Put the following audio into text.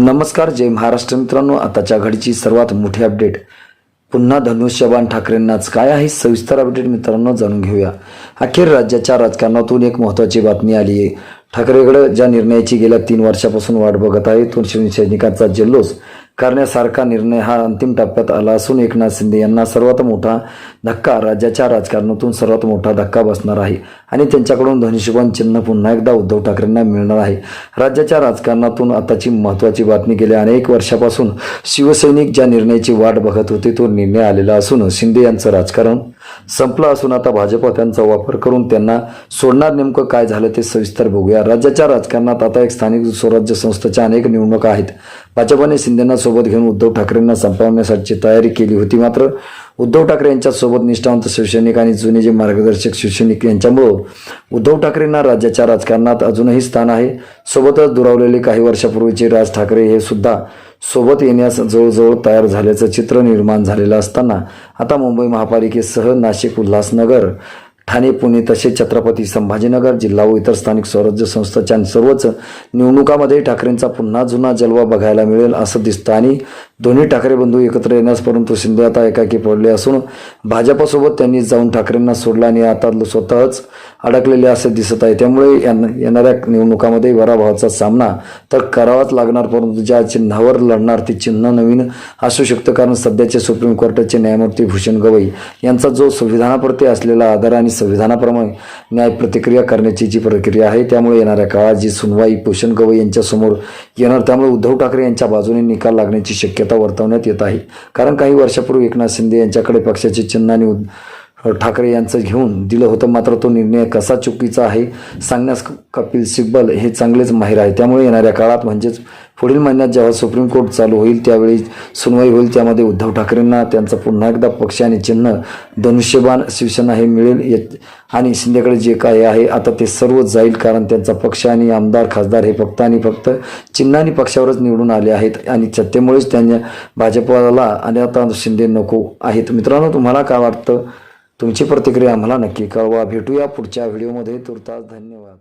नमस्कार जय महाराष्ट्र मित्रांनो. आताच्या घडीची सर्वात मोठी अपडेट. पुन्हा धनुष्यबाण ठाकरेंनाच काय आहे? सविस्तर अपडेट मित्रांनो जाणून घेऊया. अखेर राज्याच्या राजकारणातून एक महत्त्वाची बातमी आली आहे. ठाकरेकडे ज्या निर्णयाची गेल्या तीन वर्षापासून वाट बघत आहे तो शिवसैनिकांचा जल्लोष. करण्यासारखा निर्णय हा अंतिम टप्प्यात आला असून एकनाथ शिंदे यांना सर्वात मोठा धक्का राज्याच्या राजकारणातून सर्वात मोठा धक्का बसणार आहे. आणि त्यांच्याकडून धनुष्यबाण चिन्ह पुन्हा एकदा उद्धव ठाकरेंना मिळणार आहे. राज्याच्या राजकारणातून आताची महत्त्वाची बातमी गेल्या अनेक वर्षापासून शिवसैनिक ज्या निर्णयाची वाट बघत होते तो निर्णय आलेला असून शिंदे यांचं राजकारण संपलं असून आता भाजप त्यांचा वापर करून त्यांना सोडणार नेमकं काय झालं ते सविस्तर बघूया. राज्याच्या राजकारणात आता एक स्थानिक स्वराज्य संस्थेच्या अनेक निवडणुका आहेत. भाजपाने शिंदेना सोबत घेऊन उद्धव ठाकरेंना संपवण्यासाठी तयारी केली होती. मात्र उद्धव ठाकरे यांच्यासोबत निष्ठावंत शिवसैनिक आणि जुने जे मार्गदर्शक शिवसैनिक यांच्यामुळं उद्धव ठाकरेंना राज्याच्या राजकारणात अजूनही स्थान आहे. सोबतच दुरावलेले काही वर्षापूर्वीचे राज ठाकरे हे सुद्धा सोबत येण्यास जवळजवळ तयार झाल्याचं चित्र निर्माण झालेलं असताना आता मुंबई महापालिकेसह नाशिक उल्हासनगर ठाणे पुणे तसेच छत्रपती संभाजीनगर जिल्हा व इतर स्थानिक स्वराज्य संस्थांच्या सर्वच निवडणुकामध्ये ठाकरेंचा पुन्हा जुना जलवा बघायला मिळेल असं दिसतं. आणि दोन्ही ठाकरे बंधू एकत्र येण्यास परंतु शिंदे आता एकाकी पडले असून भाजपसोबत त्यांनी जाऊन ठाकरेंना सोडलं आणि आता स्वतःच अडकलेले असे दिसत आहे. त्यामुळे यांना- येणाऱ्या निवडणुकामध्ये वराभावाचा सामना तर करावाच लागणार परंतु ज्या चिन्हावर लढणार ते चिन्ह नवीन असू शकतं कारण सध्याचे सुप्रीम कोर्टाचे न्यायमूर्ती भूषण गवई यांचा जो संविधानाप्रती असलेला आदर आणि संविधानाप्रमाणे न्याय प्रतिक्रिया करण्याची जी प्रक्रिया आहे त्यामुळे येणाऱ्या काळात जी सुनवाई भूषण गवई यांच्यासमोर येणार त्यामुळे उद्धव ठाकरे यांच्या बाजूने निकाल लागण्याची शक्यता वर्तवण्यात येत आहे. कारण काही वर्षापूर्वी एकनाथ शिंदे यांच्याकडे पक्षाचे चिन्ह आणि ठाकरे यांचं घेऊन दिलं होतं मात्र तो निर्णय कसा चुकीचा आहे सांगण्यास कपिल सिब्बल हे चांगलेच माहीर आहे त्यामुळे येणाऱ्या काळात म्हणजेच पुढील महिन्यात जेव्हा सुप्रीम कोर्ट चालू होईल त्यावेळी सुनवाई होईल. त्यामध्ये उद्धव ठाकरेंना त्यांचं पुन्हा एकदा पक्ष आणि चिन्ह धनुष्यबाण शिवसेना हे मिळेल. आणि शिंदेकडे जे काय आहे आता ते सर्व जाईल कारण त्यांचा पक्ष आणि आमदार खासदार हे फक्त आणि फक्त चिन्ह आणि पक्षावरच निवडून आले आहेत. आणि सत्तेमुळेच त्यांनी भाजपला आणि आता शिंदे नको आहेत. मित्रांनो तुम्हाला काय वाटतं? तुमची प्रतिक्रिया आम्हाला नक्की कळवा. भेटूया पुढच्या व्हिडिओमध्ये. तुर्तास धन्यवाद.